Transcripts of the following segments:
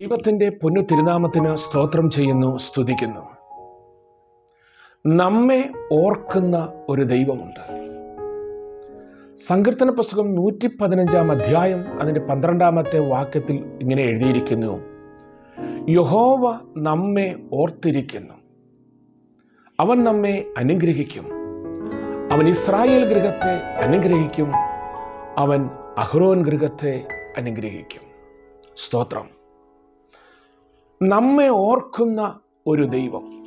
ദൈവത്തിന്റെ പുനു തിരുനാമത്തിന് സ്തോത്രം ചെയ്യുന്നു സ്തുതിക്കുന്നു. നമ്മെ ഓർക്കുന്ന ഒരു ദൈവമുണ്ട്. സങ്കീർത്തന പുസ്തകം നൂറ്റി പതിനഞ്ചാം അധ്യായം അതിന്റെ പന്ത്രണ്ടാമത്തെ വാക്യത്തിൽ ഇങ്ങനെ എഴുതിയിരിക്കുന്നു. യഹോവ നമ്മെ ഓർത്തിരിക്കുന്നു. അവൻ നമ്മെ അനുഗ്രഹിക്കും. അവൻ ഇസ്രായേൽ ഗൃഹത്തെ അനുഗ്രഹിക്കും. അവൻ അഹ്റോൻ ഗൃഹത്തെ അനുഗ്രഹിക്കും. സ്തോത്രം. നമ്മെ ഓർക്കുന്ന ഒരു ദൈവം.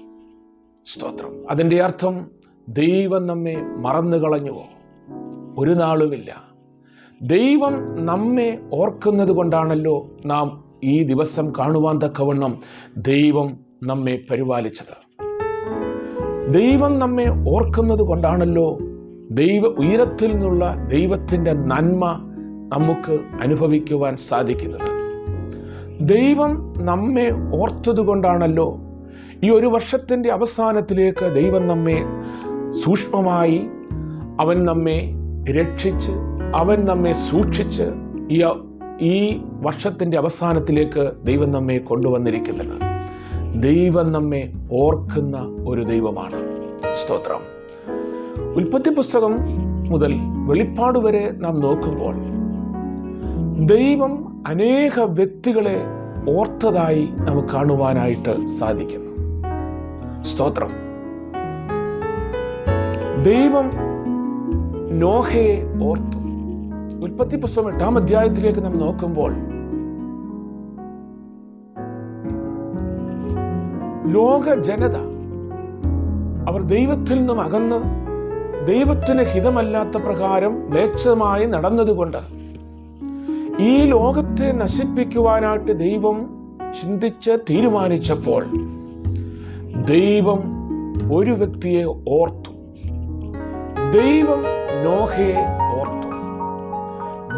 സ്തോത്രം. അതിന്റെ അർത്ഥം ദൈവം നമ്മെ മറന്നു കളഞ്ഞുവോ? ഒരു നാളുമില്ല. ദൈവം നമ്മെ ഓർക്കുന്നത് കൊണ്ടാണല്ലോ നാം ഈ ദിവസം കാണുവാൻ തക്കവണ്ണം ദൈവം നമ്മെ പരിപാലിച്ചത്. ദൈവം നമ്മെ ഓർക്കുന്നത് കൊണ്ടാണല്ലോ ദൈവ ഉയരത്തിൽ നിന്നുള്ള ദൈവത്തിന്റെ നന്മ നമുക്ക് അനുഭവിക്കുവാൻ സാധിക്കുന്നത്. ദൈവം നമ്മെ ഓർത്തത് കൊണ്ടാണല്ലോ ഈ ഒരു വർഷത്തിന്റെ അവസാനത്തിലേക്ക് ദൈവം നമ്മെ സൂക്ഷ്മമായി അവൻ നമ്മെ രക്ഷിച്ച് അവൻ നമ്മെ സൂക്ഷിച്ച് ഈ ഈ വർഷത്തിന്റെ അവസാനത്തിലേക്ക് ദൈവം നമ്മെ കൊണ്ടുവന്നിരിക്കുന്നത്. ദൈവം നമ്മെ ഓർക്കുന്ന ഒരു ദൈവമാണ്. സ്തോത്രം. ഉൽപ്പത്തി പുസ്തകം മുതൽ വെളിപ്പാട് വരെ നാം നോക്കുമ്പോൾ ദൈവം അനേക വ്യക്തികളെ ഓർത്തതായി നമുക്ക് കാണുവാനായിട്ട് സാധിക്കുന്നു. സ്തോത്രം. ദൈവം നോഹയെ ഓർത്തു. ഉൽപ്പത്തി പുസ്തകം എട്ടാം അധ്യായത്തിലേക്ക് നാം നോക്കുമ്പോൾ ലോക ജനത അവർ ദൈവത്തിൽ നിന്നും അകന്ന് ദൈവത്തിന് ഹിതമല്ലാത്ത പ്രകാരം മ്ലേച്ഛമായി നടന്നതുകൊണ്ട് ഈ ലോകത്തെ നശിപ്പിക്കുവാനായിട്ട് ദൈവം ചിന്തിച്ച് തീരുമാനിച്ചപ്പോൾ ദൈവം ഒരു വ്യക്തിയെ ഓർത്തു. ദൈവം നോഹയെ ഓർത്തു.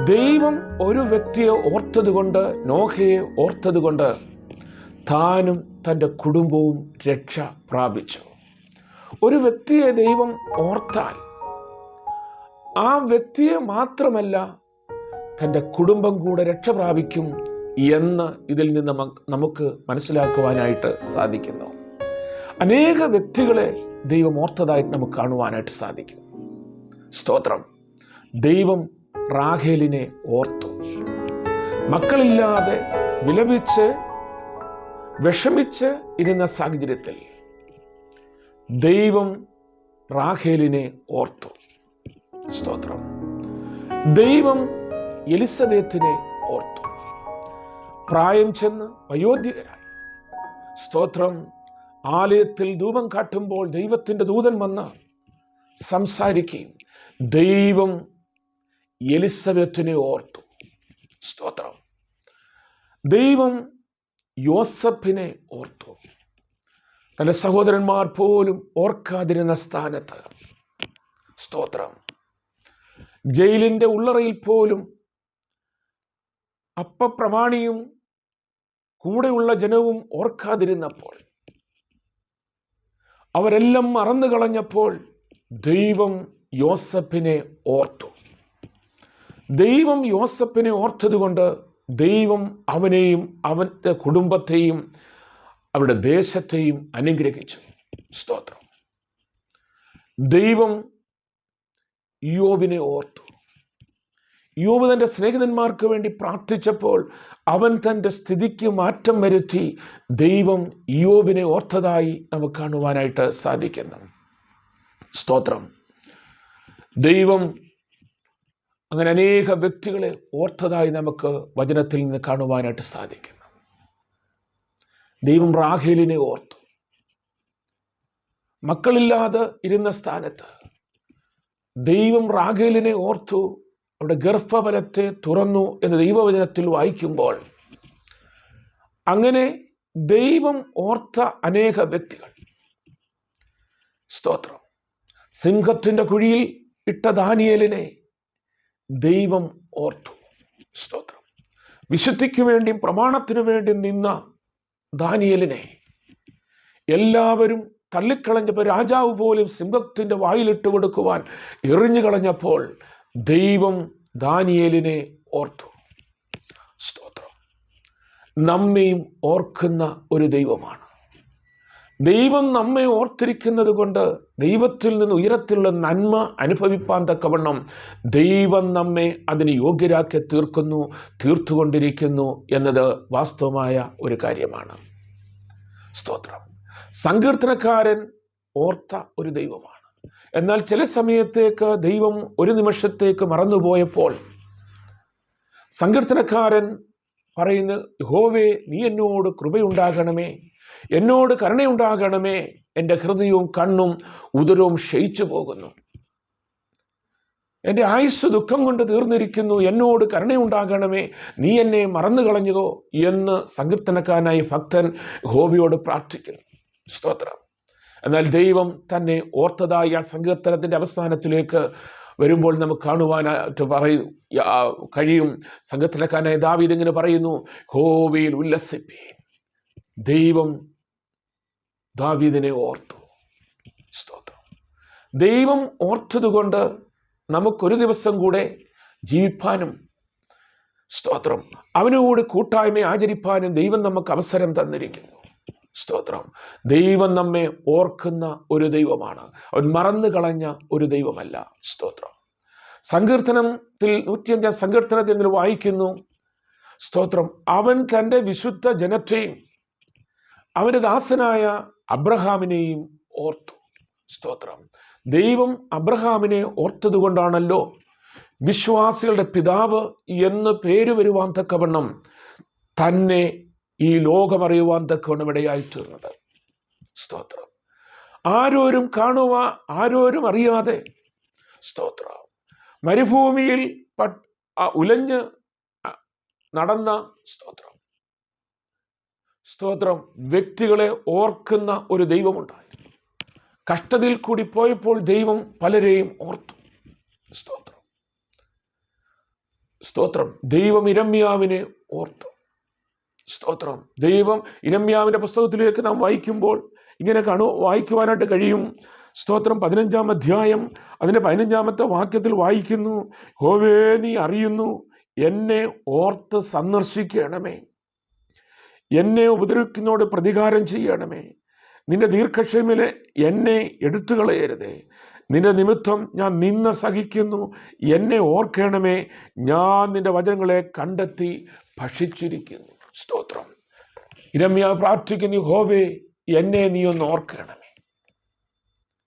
ദൈവം ഒരു വ്യക്തിയെ ഓർത്തതുകൊണ്ട് നോഹയെ ഓർത്തതുകൊണ്ട് താനും തന്റെ കുടുംബവും രക്ഷ പ്രാപിച്ചു. ഒരു വ്യക്തിയെ ദൈവം ഓർത്താൽ ആ വ്യക്തിയെ മാത്രമല്ല തന്റെ കുടുംബം കൂടെ രക്ഷ പ്രാപിക്കും എന്ന് ഇതിൽ നിന്ന് നമുക്ക് മനസ്സിലാക്കുവാനായിട്ട് സാധിക്കുന്നു. അനേക വ്യക്തികളെ ദൈവം ഓർത്തതായിട്ട് നമുക്ക് കാണുവാനായിട്ട് സാധിക്കും. സ്തോത്രം. ദൈവം റാഹേലിനെ ഓർത്തു. മക്കളില്ലാതെ വിലപിച്ച് വിഷമിച്ച് ഇരുന്ന സാഹചര്യത്തിൽ ദൈവം റാഹേലിനെ ഓർത്തു. സ്തോത്രം. ദൈവം എലിസബത്തിനെ ഓർത്തു. പ്രായം ചെന്ന് വയോധികരായി. സ്തോത്രം ആലയത്തിൽ ധൂപം കാട്ടുമ്പോൾ ദൈവത്തിന്റെ ദൂതൻ വന്ന് സംസാരിക്കുകയും ദൈവം എലിസബത്തിനെ ഓർത്തു. സ്തോത്രം. ദൈവം യോസഫിനെ ഓർത്തു. തന്റെ സഹോദരന്മാർ പോലും ഓർക്കാതിരുന്ന സ്ഥാനത്ത്. സ്തോത്രം. ജയിലിന്റെ ഉള്ളറയിൽ പോലും അപ്പപ്രമാണിയും കൂടെയുള്ള ജനവും ഓർക്കാതിരുന്നപ്പോൾ അവരെല്ലാം മറന്നു കളഞ്ഞപ്പോൾ ദൈവം യോസഫിനെ ഓർത്തു. ദൈവം യോസഫിനെ ഓർത്തതുകൊണ്ട് ദൈവം അവനെയും അവന്റെ കുടുംബത്തെയും അവരുടെ ദേശത്തെയും അനുഗ്രഹിച്ചു. സ്തോത്രം. ദൈവം യോബിനെ ഓർത്തു. യോബ് തന്റെ സ്നേഹിതന്മാർക്ക് വേണ്ടി പ്രാർത്ഥിച്ചപ്പോൾ അവൻ തന്റെ സ്ഥിതിക്ക് മാറ്റം വരുത്തി ദൈവം യോബിനെ ഓർത്തതായി നമുക്ക് കാണുവാനായിട്ട് സാധിക്കുന്നു. സ്തോത്രം. ദൈവം അങ്ങനെ അനേക വ്യക്തികളെ ഓർത്തതായി നമുക്ക് വചനത്തിൽ നിന്ന് കാണുവാനായിട്ട് സാധിക്കുന്നു. ദൈവം റാഹേലിനെ ഓർത്തു. മക്കളില്ലാതെ ഇരുന്ന സ്ഥാനത്ത് ദൈവം റാഖേലിനെ ഓർത്തു അവിടെ ഗർഭഫലത്തെ തുറന്നു എന്ന് ദൈവവചനത്തിൽ വായിക്കുമ്പോൾ അങ്ങനെ ദൈവം ഓർത്ത അനേക വ്യക്തികൾ. സ്തോത്രം. സിംഹത്തിന്റെ കുഴിയിൽ ഇട്ട ദാനിയലിനെ ദൈവം ഓർത്തു. സ്തോത്രം. വിശുദ്ധിക്ക് വേണ്ടിയും പ്രമാണത്തിനു വേണ്ടിയും നിന്ന ദാനിയലിനെ എല്ലാവരും തള്ളിക്കളഞ്ഞപ്പോൾ രാജാവ് പോലും സിംഹത്തിന്റെ വായിലിട്ട് കൊടുക്കുവാൻ എറിഞ്ഞു കളഞ്ഞപ്പോൾ ദൈവം ദാനിയേലിനെ ഓർത്തു. സ്തോത്രം. നമ്മയും ഓർക്കുന്ന ഒരു ദൈവമാണ്. ദൈവം നമ്മെ ഓർത്തിരിക്കുന്നത് കൊണ്ട് ദൈവത്തിൽ നിന്ന് ഉയരത്തിലുള്ള നന്മ അനുഭവിപ്പാൻ തക്കവണ്ണം ദൈവം നമ്മെ അതിന് യോഗ്യരാക്കി തീർക്കുന്നു തീർത്തുകൊണ്ടിരിക്കുന്നു എന്നത് വാസ്തവമായ ഒരു കാര്യമാണ്. സ്തോത്രം. സങ്കീർത്തനക്കാരൻ ഓർത്ത ഒരു ദൈവമാണ്. എന്നാൽ ചില സമയത്തേക്ക് ദൈവം ഒരു നിമിഷത്തേക്ക് മറന്നുപോയപ്പോൾ സങ്കീർത്തനക്കാരൻ പറയുന്ന ഹോവേ നീ എന്നോട് കൃപയുണ്ടാകണമേ എന്നോട് കരുണയുണ്ടാകണമേ എന്റെ ഹൃദയവും കണ്ണും ഉദരവും ക്ഷയിച്ചു പോകുന്നു. എന്റെ ആയുസ് ദുഃഖം കൊണ്ട് തീർന്നിരിക്കുന്നു എന്നോട് കരുണയുണ്ടാകണമേ നീ എന്നെ മറന്നു കളഞ്ഞതോ എന്ന് സങ്കീർത്തനക്കാരനായി ഭക്തൻ ഹോബിയോട് പ്രാർത്ഥിക്കുന്നു. സ്തോത്രം. എന്നാൽ ദൈവം തന്നെ ഓർത്തതായ സങ്കീർത്തനത്തിന്റെ അവസാനത്തിലേക്ക് വരുമ്പോൾ നമുക്ക് കാണുവാനായിട്ട് പറയും കഴിയും. സംഘത്തിലക്കാരനായ ദാവീദ് ഇങ്ങനെ പറയുന്നു ഹോവയിൽ ഉല്ലസിപ്പീൻ. ദൈവം ദാവീദിനെ ഓർത്തു. സ്തോത്രം. ദൈവം ഓർത്തതുകൊണ്ട് നമുക്കൊരു ദിവസം കൂടെ ജീവിപ്പാനും സ്തോത്രം. അവനോട് കൂട്ടായ്മ ആചരിപ്പാനും ദൈവം നമുക്ക് അവസരം തന്നിരിക്കുന്നു. സ്തോത്രം. ദൈവം നമ്മെ ഓർക്കുന്ന ഒരു ദൈവമാണ്. അവൻ മറന്നു കളഞ്ഞ ഒരു ദൈവമല്ല. സ്തോത്രം. സങ്കീർത്തനത്തിൽ നൂറ്റിയഞ്ചാം സങ്കീർത്തനത്തിൽ നിന്ന് വായിക്കുന്നു സ്തോത്രം അവൻ തന്റെ വിശുദ്ധ ജനത്തെയും അവന്റെ ദാസനായ അബ്രഹാമിനെയും ഓർത്തു. സ്തോത്രം. ദൈവം അബ്രഹാമിനെ ഓർത്തതുകൊണ്ടാണല്ലോ വിശ്വാസികളുടെ പിതാവ് എന്ന് പേര് വരുവാൻ തക്കവണ്ണം തന്നെ ഈ ലോകമറിയുവാൻ തക്കവണ്ണം ഇടയായി തീർന്നത് സ്തോത്രം. ആരോരും കാണുക ആരോരും അറിയാതെ. സ്തോത്രം. മരുഭൂമിയിൽ ഉലഞ്ഞ് നടന്ന സ്തോത്രം. സ്തോത്രം. വ്യക്തികളെ ഓർക്കുന്ന ഒരു ദൈവമുണ്ടായിരുന്നു. കഷ്ടതയിൽ കൂടി പോയപ്പോൾ ദൈവം പലരെയും ഓർത്തു. സ്തോത്രം. സ്തോത്രം. ദൈവം ഇരമ്യാവിനെ ഓർത്തു. സ്തോത്രം. ദൈവം ഇരമ്യാവിന്റെ പുസ്തകത്തിലേക്ക് നാം വായിക്കുമ്പോൾ ഇങ്ങനെ കാണു വായിക്കുവാനായിട്ട് കഴിയും. സ്തോത്രം പതിനഞ്ചാം അധ്യായം. അതിന്റെ പതിനഞ്ചാമത്തെ വാക്യത്തിൽ വായിക്കുന്നു. ഹോവേ നീ അറിയുന്നു. എന്നെ ഓർത്ത് സന്ദർശിക്കണമേ. എന്നെ ഉപദ്രവിക്കുന്നോട് പ്രതികാരം ചെയ്യണമേ. നിന്റെ ദീർഘക്ഷമിൽ എന്നെ എടുത്തു കളയരുതേ നിന്റെ നിമിത്തം ഞാൻ നിന്ന സഹിക്കുന്നു. എന്നെ ഓർക്കണമേ. ഞാൻ നിന്റെ വചനങ്ങളെ കണ്ടെത്തി ഭക്ഷിച്ചിരിക്കുന്നു. സ്തോത്രം. ഇരമ്യ പ്രാർത്ഥിക്കുന്നു ഹോവേ എന്നെ നീ ഒന്ന് ഓർക്കണമേ.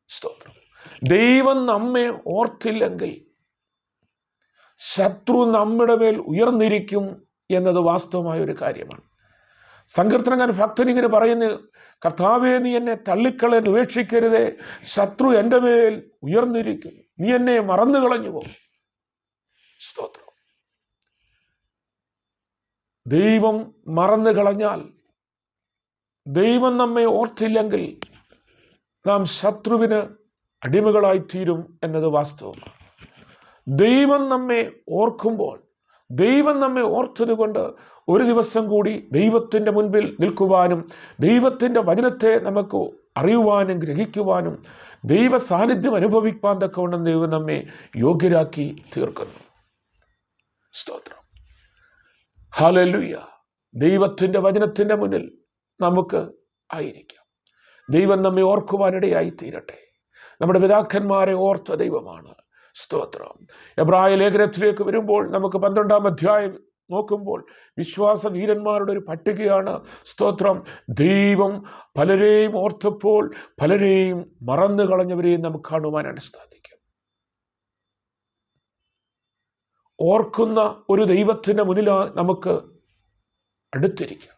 സ്തോത്രം. ദൈവം നമ്മെ ഓർത്തില്ലെങ്കിൽ ശത്രു നമ്മുടെ മേൽ ഉയർന്നിരിക്കും എന്നത് വാസ്തവമായ ഒരു കാര്യമാണ്. സങ്കീർത്തനകാരൻ ഭക്തൻ ഇങ്ങനെ പറയുന്നു കർത്താവെ നീ എന്നെ തള്ളിക്കളെ ഉപേക്ഷിക്കരുതേ. ശത്രു എന്റെ മേൽ ഉയർന്നിരിക്കും. നീ എന്നെ മറന്നു കളഞ്ഞു പോകും സ്തോത്രം. ദൈവം മറന്നു കളഞ്ഞാൽ ദൈവം നമ്മെ ഓർത്തില്ലെങ്കിൽ നാം ശത്രുവിന് അടിമകളായിത്തീരും എന്നത് വാസ്തവമാണ്. ദൈവം നമ്മെ ഓർക്കുമ്പോൾ ദൈവം നമ്മെ ഓർത്തതുകൊണ്ട് ഒരു ദിവസം കൂടി ദൈവത്തിന്റെ മുൻപിൽ നിൽക്കുവാനും ദൈവത്തിന്റെ വചനത്തെ നമുക്ക് അറിയുവാനും ഗ്രഹിക്കുവാനും ദൈവ സാന്നിധ്യം അനുഭവിക്കാൻ തക്കവണ്ണം ദൈവം നമ്മെ യോഗ്യരാക്കി തീർക്കുന്നു. സ്തോത്രം. ഹാലലുയ ദൈവത്തിന്റെ വചനത്തിന്റെ മുന്നിൽ നമുക്ക് ആയിരിക്കാം. ദൈവം നമ്മെ ഓർക്കുവാനിടയായി തീരട്ടെ നമ്മുടെ പിതാക്കന്മാരെ ഓർത്ത ദൈവമാണ്. സ്തോത്രം. എബ്രായ ലേഖനത്തിലേക്ക് വരുമ്പോൾ നമുക്ക് പന്ത്രണ്ടാം അധ്യായം നോക്കുമ്പോൾ വിശ്വാസ വീരന്മാരുടെ ഒരു പട്ടികയാണ്. സ്തോത്രം. ദൈവം പലരെയും ഓർത്തപ്പോൾ പലരെയും മറന്നു കളഞ്ഞവരെയും നമുക്ക് കാണുവാനാണ് സാധിക്കും. ഓർക്കുന്ന ഒരു ദൈവത്തിന്റെ മുന്നിൽ നമുക്ക് അടുത്തിരിക്കാം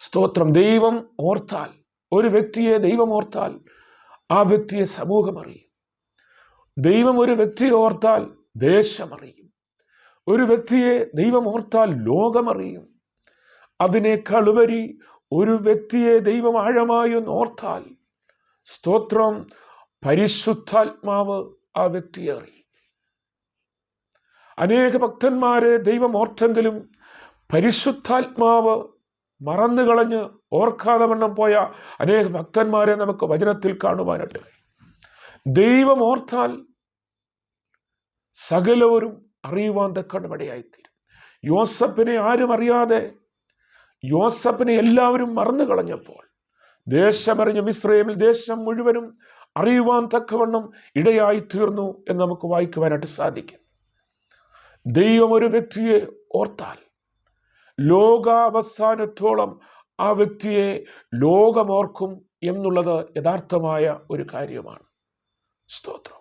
സ്തോത്രം. ദൈവം ഓർത്താൽ ഒരു വ്യക്തിയെ ദൈവം ഓർത്താൽ ആ വ്യക്തിയെ സമൂഹം അറിയും. ദൈവം ഒരു വ്യക്തിയെ ഓർത്താൽ ദേശമറിയും ഒരു വ്യക്തിയെ ദൈവം ഓർത്താൽ ലോകമറിയും അതിനേക്കാൾ ഉപരി ഒരു വ്യക്തിയെ ദൈവം ആഴമായി ഓർത്താൽ സ്തോത്രം. പരിശുദ്ധാത്മാവ് ആ വ്യക്തിയെ അറിയും. അനേക ഭക്തന്മാരെ ദൈവം ഓർത്തെങ്കിലും പരിശുദ്ധാത്മാവ് മറന്നു കളഞ്ഞ് ഓർക്കാതെ വണ്ണം പോയ അനേക ഭക്തന്മാരെ നമുക്ക് വചനത്തിൽ കാണുവാനുണ്ട്. ദൈവം ഓർത്താൽ സകലവരും അറിയുവാൻ തക്കണമിടയായിത്തീരും യോസപ്പിനെ ആരും അറിയാതെ യോസപ്പിനെ എല്ലാവരും മറന്നു കളഞ്ഞപ്പോൾ ദേശമറിഞ്ഞ മിശ്രയമിൽ ദേശം മുഴുവനും അറിയുവാൻ തക്കവണ്ണം ഇടയായി തീർന്നു എന്ന് നമുക്ക് വായിക്കുവാനായിട്ട് സാധിക്കും ദൈവം ഒരു വ്യക്തിയെ ഓർത്താൽ ലോകാവസാനത്തോളം ആ വ്യക്തിയെ ലോകമോർക്കും എന്നുള്ളത് യഥാർത്ഥമായ ഒരു കാര്യമാണ്. സ്തോത്രം.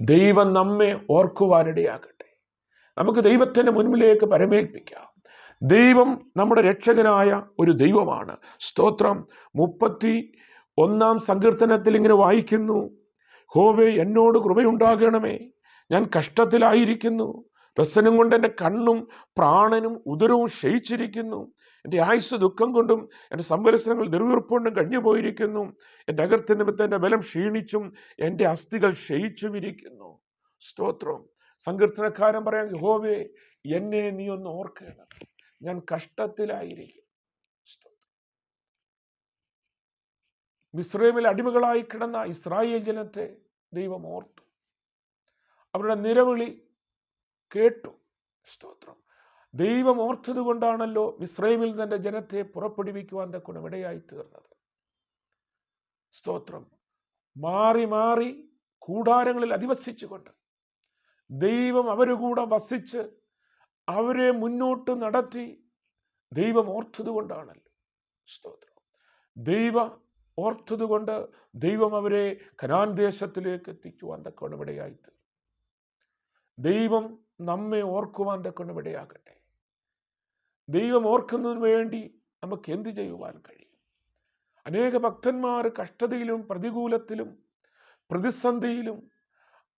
ദൈവം നമ്മെ ഓർക്കുവാനിടയാകട്ടെ. നമുക്ക് ദൈവത്തിന്റെ മുൻപിലേക്ക് പരമേൽപ്പിക്കാം. ദൈവം നമ്മുടെ രക്ഷകനായ ഒരു ദൈവമാണ്. സ്തോത്രം. മുപ്പത്തി ഒന്നാം സങ്കീർത്തനത്തിൽ ഇങ്ങനെ വായിക്കുന്നു. ഹോവേ എന്നോട് കൃപയുണ്ടാകണമേ. ഞാൻ കഷ്ടത്തിലായിരിക്കുന്നു. വ്യസനം കൊണ്ട് എന്റെ കണ്ണും പ്രാണനും ഉദരവും ക്ഷയിച്ചിരിക്കുന്നു. എന്റെ ആയുസ് ദുഃഖം കൊണ്ടും എന്റെ സംവത്സരങ്ങൾ നിർവീർപ്പുകൊണ്ടും കഴിഞ്ഞു പോയിരിക്കുന്നു. എന്റെ അകർത്തി നിമിത്തം എന്റെ ബലം ക്ഷീണിച്ചും എന്റെ അസ്ഥികൾ ക്ഷയിച്ചും ഇരിക്കുന്നു. സ്തോത്രം. സങ്കീർത്തനക്കാരൻ പറയാൻ ഹോവേ എന്നെ നീ ഒന്ന് ഓർക്കണം. ഞാൻ കഷ്ടത്തിലായിരിക്കും. മിസ്രൈമിൽ അടിമകളായി കിടന്ന ഇസ്രായേൽ ജനത്തെ ദൈവം ഓർത്തു. അവരുടെ നിലവിളി കേട്ടു. സ്തോത്രം. ദൈവം ഓർത്തത് കൊണ്ടാണല്ലോ മിസ്രൈമിൽ തന്റെ ജനത്തെ പുറപ്പെടുവിക്കുവാൻ തക്കണം ഇടയായി തീർന്നത്. സ്തോത്രം. മാറി മാറി കൂടാരങ്ങളിൽ അധിവസിച്ചുകൊണ്ട് ദൈവം അവരുകൂടെ വസിച്ച് അവരെ മുന്നോട്ട് നടത്തി ദൈവം ഓർത്തത് കൊണ്ടാണല്ലോ. സ്തോത്രം. ദൈവ ഓർത്തത് കൊണ്ട് ദൈവം അവരെ കനാൻ ദേശത്തിലേക്ക് എത്തിച്ചു തീർന്നു. ദൈവം നമ്മെ ഓർക്കുവാൻ തക്കൊണ്ട് ഇടയാകട്ടെ ദൈവം ഓർക്കുന്നതിന് വേണ്ടി നമുക്ക് എന്ത് ചെയ്യുവാൻ കഴിയും? അനേക ഭക്തന്മാർ കഷ്ടതയിലും പ്രതികൂലത്തിലും പ്രതിസന്ധിയിലും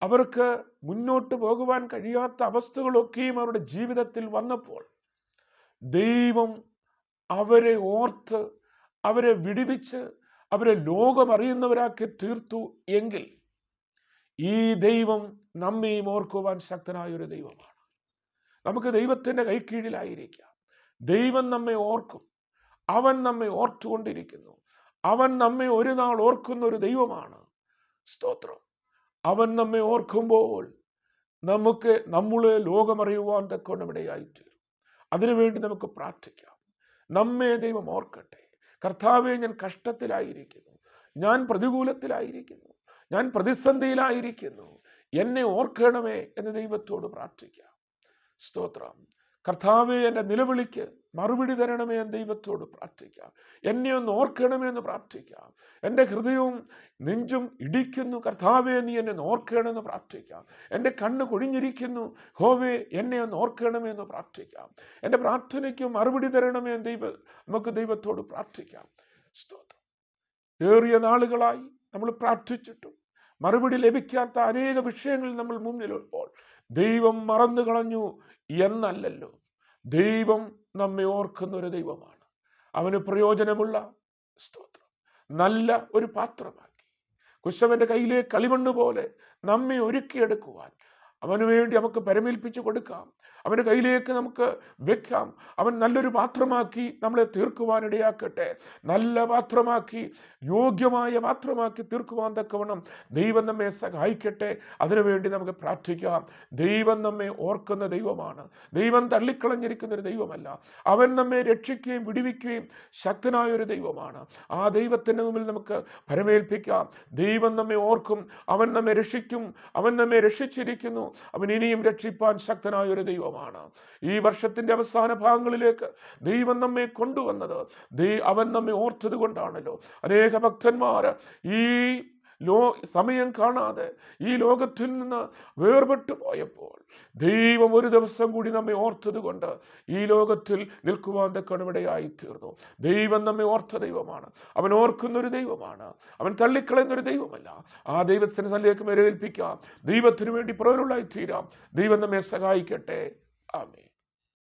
അവർക്ക് മുന്നോട്ട് പോകുവാൻ കഴിയാത്ത അവസ്ഥകളൊക്കെയും അവരുടെ ജീവിതത്തിൽ വന്നപ്പോൾ ദൈവം അവരെ ഓർത്ത് അവരെ വിടിവിച്ച് അവരെ ലോകമറിയുന്നവരാക്കി തീർത്തു എങ്കിൽ ഈ ദൈവം നമ്മയും ഓർക്കുവാൻ ശക്തനായ ഒരു ദൈവമാണ്. നമുക്ക് ദൈവത്തിന്റെ കൈക്കീഴിലായിരിക്കാം. ദൈവം നമ്മെ ഓർക്കും. അവൻ നമ്മെ ഓർത്തുകൊണ്ടിരിക്കുന്നു. അവൻ നമ്മെ ഒരു നാൾ ഓർക്കുന്ന ഒരു ദൈവമാണ്. സ്തോത്രം. അവൻ നമ്മെ ഓർക്കുമ്പോൾ നമുക്ക് നമ്മളെ ലോകമറിയുവാൻ തക്കോണം ഇടയായിത്തീരും അതിനുവേണ്ടി നമുക്ക് പ്രാർത്ഥിക്കാം. നമ്മെ ദൈവം ഓർക്കട്ടെ. കർത്താവെ ഞാൻ കഷ്ടത്തിലായിരിക്കുന്നു. ഞാൻ പ്രതികൂലത്തിലായിരിക്കുന്നു. ഞാൻ പ്രതിസന്ധിയിലായിരിക്കുന്നു. എന്നെ ഓർക്കണമേ എന്ന് ദൈവത്തോട് പ്രാർത്ഥിക്കാം. സ്തോത്രം. കർത്താവെ എന്റെ നിലവിളിക്ക്. മറുപടി തരണമേ എന്ന് ദൈവത്തോട് പ്രാർത്ഥിക്കാം. എന്നെ ഒന്ന് ഓർക്കണമേ എന്ന് പ്രാർത്ഥിക്കാം. എന്റെ ഹൃദയവും നെഞ്ചും ഇടിക്കുന്നു. കർത്താവെ നീ എന്നെ ഓർക്കണമെന്ന് പ്രാർത്ഥിക്കാം. എന്റെ കണ്ണ് കൊഴിഞ്ഞിരിക്കുന്നു. ഹോവേ എന്നെ ഒന്ന് ഓർക്കണമേ എന്ന് പ്രാർത്ഥിക്കാം. എന്റെ പ്രാർത്ഥനയ്ക്ക് മറുപടി തരണമേ എന്ന് ദൈവ നമുക്ക് ദൈവത്തോട് പ്രാർത്ഥിക്കാം. സ്തോത്രം. ഏറിയ നാളുകളായി നമ്മൾ പ്രാർത്ഥിച്ചിട്ടും മറുപടി ലഭിക്കാത്ത അനേക വിഷയങ്ങൾ നമ്മൾ മുന്നിലുള്ളപ്പോൾ ദൈവം മറന്നു കളഞ്ഞു എന്നല്ലല്ലോ. ദൈവം നമ്മെ ഓർക്കുന്ന ഒരു ദൈവമാണ്. അവന് പ്രയോജനമുള്ള സ്തോത്രം. നല്ല ഒരു പാത്രമാക്കി. കുശവന്റെ കയ്യിലെ കളിമണ്ണ് പോലെ നമ്മെ ഒരുക്കിയെടുക്കുവാൻ. അവനു വേണ്ടി നമുക്ക് പരമേൽപ്പിച്ചു കൊടുക്കാം. അവന്റെ കയ്യിലേക്ക് നമുക്ക് വെക്കാം. അവൻ നല്ലൊരു പാത്രമാക്കി നമ്മളെ തീർക്കുവാനിടയാക്കട്ടെ. നല്ല പാത്രമാക്കി യോഗ്യമായ പാത്രമാക്കി തീർക്കുവാൻ തക്കവണ്ണം ദൈവം നമ്മെ സഹായിക്കട്ടെ. അതിനുവേണ്ടി നമുക്ക് പ്രാർത്ഥിക്കാം. ദൈവം നമ്മെ ഓർക്കുന്ന ദൈവമാണ്. ദൈവം തള്ളിക്കളഞ്ഞിരിക്കുന്ന ഒരു ദൈവമല്ല. അവൻ നമ്മെ രക്ഷിക്കുകയും വിടുവിക്കുകയും ശക്തനായ ഒരു ദൈവമാണ്. ആ ദൈവത്തിന്റെ മുമ്പിൽ നമുക്ക് പരമേൽപ്പിക്കാം. ദൈവം നമ്മെ ഓർക്കും. അവൻ നമ്മെ രക്ഷിക്കും. അവൻ നമ്മെ രക്ഷിച്ചിരിക്കുന്നു. അവൻ ഇനിയും രക്ഷിപ്പാൻ ശക്തനായ ഒരു ദൈവമാണ്. ഈ വർഷത്തിന്റെ അവസാന ഭാഗങ്ങളിലേക്ക് ദൈവം നമ്മെ കൊണ്ടുവന്നത്. ദൈ അവൻ നമ്മെ ഓർത്തത് കൊണ്ടാണല്ലോ. അനേക ഭക്തന്മാർ ഈ ലോ സമയം കാണാതെ ഈ ലോകത്തിൽ നിന്ന് വേർപെട്ടു പോയപ്പോൾ ദൈവം ഒരു ദിവസം കൂടി നമ്മെ ഓർത്തത് കൊണ്ട് ഈ ലോകത്തിൽ നിൽക്കുവാൻ തക്കണമിടയായി തീർന്നു. ദൈവം നമ്മെ ഓർത്ത ദൈവമാണ്. അവൻ ഓർക്കുന്ന ഒരു ദൈവമാണ്. അവൻ തള്ളിക്കളയുന്ന ഒരു ദൈവമല്ല. ആ ദൈവത്തിന് സ്ഥലത്തേക്ക് വരവേൽപ്പിക്കാം ദൈവത്തിനു വേണ്ടി പ്രവരുള്ളായി തീരാം ദൈവം നമ്മെ സഹായിക്കട്ടെ. Amém.